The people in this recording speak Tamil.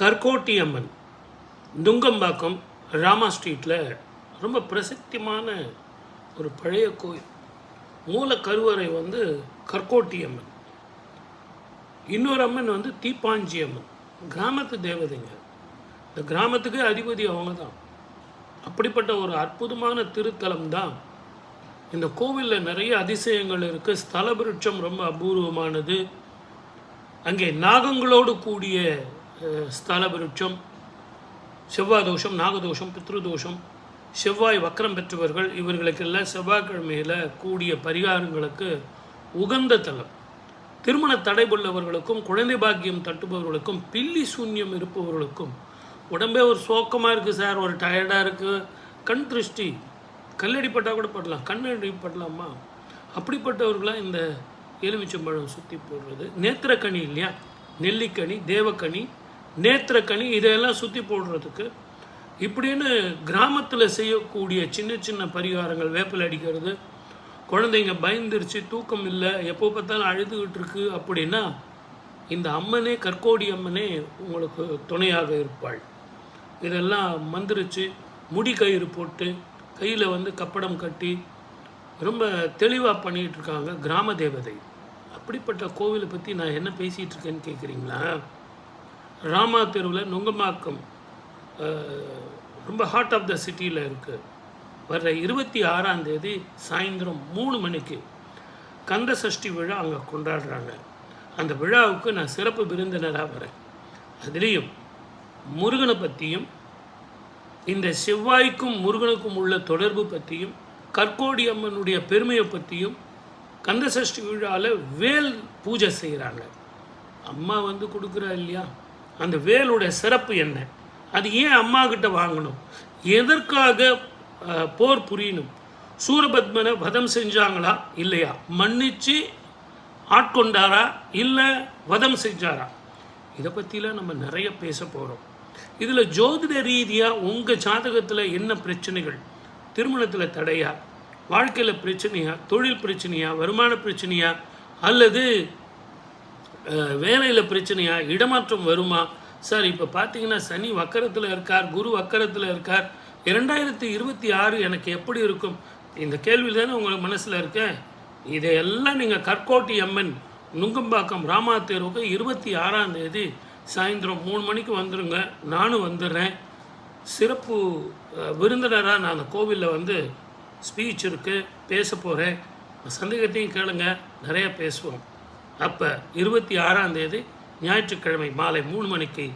கர்கோட்டி அம்மன் துங்கம்பாக்கம் ராமா ஸ்ட்ரீட்டில் ரொம்ப பிரசித்தியான ஒரு பழைய கோயில். மூல கருவறை வந்து கர்கோட்டி அம்மன் இன்னொரு அம்மன் வந்து தீப்பாஞ்சி அம்மன் கிராமத்து தேவதைங்க. இந்த கிராமத்துக்கே அதிபதி அவங்க தான் அப்படிப்பட்ட ஒரு அற்புதமான திருத்தலம் தான். இந்த கோவிலில் நிறைய அதிசயங்கள் இருக்குது ஸ்தல விருட்சம் ரொம்ப அபூர்வமானது. அங்கே நாகங்களோடு கூடிய அஹ், செவ்வாய் தோஷம் நாகதோஷம் பித்ருதோஷம் செவ்வாய் வக்கரம் பெற்றவர்கள் இவர்களுக்கெல்லாம் செவ்வாய்க்கிழமையில் கூடிய பரிகாரங்களுக்கு உகந்த தலம். திருமண தடைபுள்ளவர்களுக்கும் குழந்தை பாக்கியம் தட்டுபவர்களுக்கும் பில்லி சூன்யம் இருப்பவர்களுக்கும் உடம்பே ஒரு சோக்கமாக இருக்குது சார் ஒரு டயர்டாக இருக்குது கண் திருஷ்டி கல்லடிப்பட்டால் கூட படலாம் கண்ணடி படலாமா அப்படிப்பட்டவர்களாக இந்த எலுமிச்சம்பழம் சுற்றி போடுறது. நேத்திரக்கனி இல்லையா? நெல்லிக்கனி தேவக்கனி நேத்திரக்கனி இதையெல்லாம் சுற்றி போடுறதுக்கு இப்படின்னு கிராமத்தில் செய்யக்கூடிய சின்ன சின்ன பரிகாரங்கள் வேப்பில் அடிக்கிறது குழந்தைங்க பயந்துருச்சு தூக்கம் இல்லை எப்போ பார்த்தாலும் அழுதுகிட்டு இருக்கு அப்படின்னா இந்த அம்மனே கற்கோடி அம்மனே உங்களுக்கு துணையாக இருப்பாள். இதெல்லாம் மந்திரிச்சு முடி கயிறு போட்டு கையில் வந்து கப்படம் கட்டி ரொம்ப தெளிவாக பண்ணிகிட்டு இருக்காங்க கிராம தேவதை. அப்படிப்பட்ட கோவிலை பற்றி நான் என்ன பேசிகிட்டு இருக்கேன்னு கேட்குறீங்களா ராமா தெருவில் நுங்கமாக்கம் ரொம்ப ஹார்ட் ஆஃப் த சிட்டியில் இருக்குது வர்ற இருபத்தி ஆறாம் தேதி சாயந்தரம் மூணு மணிக்கு கந்த சஷ்டி விழா அங்கே கொண்டாடுறாங்க. அந்த விழாவுக்கு நான் சிறப்பு விருந்தினராக வரேன். அதுலேயும் முருகனை பற்றியும் இந்த செவ்வாய்க்கும் முருகனுக்கும் உள்ள தொடர்பு பற்றியும் கற்கோடி அம்மனுடைய பெருமையை பற்றியும் கந்த சஷ்டி விழாவில் வேல் பூஜை செய்கிறாங்க அம்மா வந்து கொடுக்குறா இல்லையா? அந்த வேலுடைய சிறப்பு என்ன? அது ஏன் அம்மா கிட்ட வாங்கணும்? எதற்காக போர் புரியணும்? சூரபத்மனை வதம் செஞ்சாங்களா இல்லையா? மன்னிச்சு ஆட்கொண்டாரா இல்லை வதம் செஞ்சாரா? இதை பற்றிலாம் நம்ம நிறைய பேச போகிறோம் இதில் ஜோதிட ரீதியாக உங்கள் ஜாதகத்தில் என்ன பிரச்சனைகள்? திருமணத்தில் தடையா? வாழ்க்கையில் பிரச்சனையா? தொழில் பிரச்சனையா? வருமான பிரச்சனையா? அல்லது வேலையில் பிரச்சனையா? இடமாற்றம் வருமா? சார் இப்போ பார்த்தீங்கன்னா சனி வக்கரத்தில் இருக்கார் குரு வக்கரத்தில் இருக்கார். இரண்டாயிரத்தி இருபத்தி ஆறு எனக்கு எப்படி இருக்கும்? இந்த கேள்வி தானே உங்களுக்கு மனசில் இருக்கேன் இதையெல்லாம் நீங்கள் கற்கோட்டி அம்மன் நுங்கம்பாக்கம் ராமா தேர்வுக்கு இருபத்தி ஆறாம் தேதி சாயந்தரம் மூணு மணிக்கு வந்துடுங்க நானும் வந்துடுறேன். சிறப்பு விருந்தினராக நான் அந்த கோவிலில் வந்து ஸ்பீச் இருக்குது பேச போகிறேன் சந்தேகத்தையும் கேளுங்க. நிறையா பேசுவோம். அப்போ இருபத்தி ஆறாம் தேதி ஞாயிற்றுக்கிழமை மாலை மூணு மணிக்கு